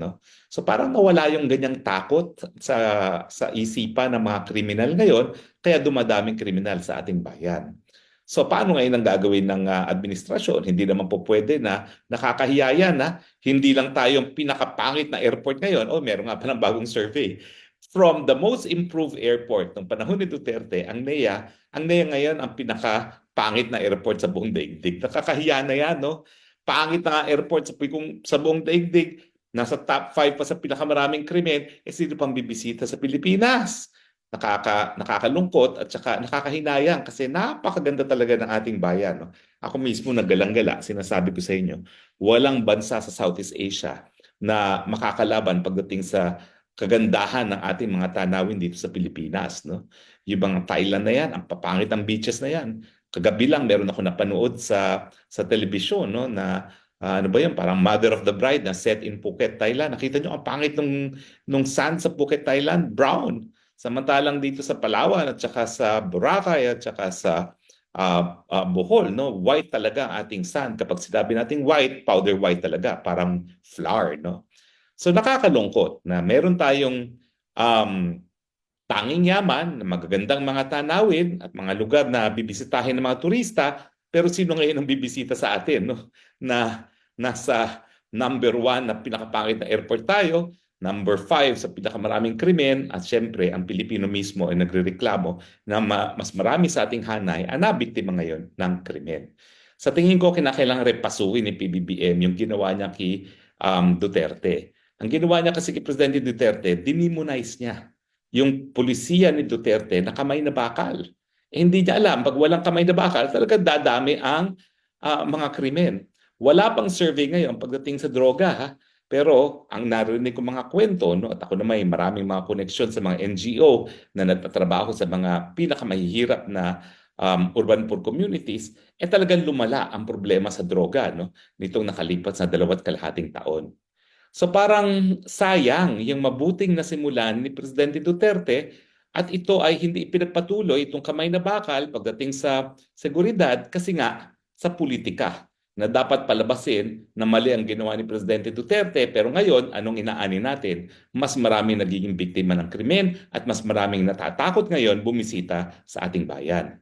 no? So parang nawala yung ganyang takot sa sa isipan ng mga kriminal ngayon, kaya dumadaming kriminal sa ating bayan. So paano ngayon ang gagawin ng ah, administrasyon? Hindi naman po pwede na nakakahiya yan na hindi lang tayong pinakapangit na airport ngayon. Oh, meron nga pa ng bagong survey. From the most improved airport ng panahon ni Duterte, ang NEA, ang NEA ngayon ang pinakapangit na airport sa buong daigdig. Nakakahiya na yan, no? Pangit na airport sa, kung, sa buong daigdig. Nasa top 5 pa sa pinakamaraming krimen, eh sino pang bibisita sa Pilipinas? nakaka nakakalungkot at saka nakakahinayang kasi napakaganda talaga ng ating bayan. No? Ako mismo naggalang-gala, sinasabi ko sa inyo, walang bansa sa Southeast Asia na makakalaban pagdating sa kagandahan ng ating mga tanawin dito sa Pilipinas. No? Yung mga Thailand na yan, ang papangit ng beaches na yan. Kagabi lang meron ako napanood sa sa telebisyon no na ah, ano ba yun, parang Mother of the Bride na set in Phuket, Thailand. Nakita nyo ang pangit nung, nung sand sa Phuket, Thailand, brown. Samantalang dito sa Palawan at saka sa Boracay at saka sa ah, ah, Bohol, no, white talaga ang ating sand. Kapag sinabi nating white, powder white talaga, parang flour, no. So nakakalungkot na meron tayong um, tanging yaman, magagandang mga tanawin at mga lugar na bibisitahin ng mga turista, pero sino ngayon ang bibisita sa atin, no? Na nasa number one na pinakapangit na airport tayo, Number five sa pinakamaraming krimen at syempre ang Pilipino mismo ay nagrereklamo na ma- mas marami sa ating hanay ang nabiktima ngayon ng krimen. Sa tingin ko, kinakailangan repasuin ni PBBM yung ginawa niya kay um, Duterte. Ang ginawa niya kasi kay Presidente Duterte, dinimonize niya yung polisiya ni Duterte na kamay na bakal. Eh, hindi niya alam, pag walang kamay na bakal, talaga dadami ang ah, mga krimen. Wala pang survey ngayon pagdating sa droga, ha? Pero ang narinig ko mga kwento, no, at ako na may maraming mga koneksyon sa mga NGO na nagtatrabaho sa mga pinakamahihirap na um, urban poor communities, eh talagang lumala ang problema sa droga no, nitong nakalipas na dalawat kalahating taon. So parang sayang yung mabuting nasimulan ni Presidente Duterte at ito ay hindi ipinagpatuloy itong kamay na bakal pagdating sa seguridad kasi nga sa politika na dapat palabasin na mali ang ginawa ni Presidente Duterte. Pero ngayon anong inaani natin? Mas maraming nagiging biktima ng krimen at mas maraming natatakot ngayon bumisita sa ating bayan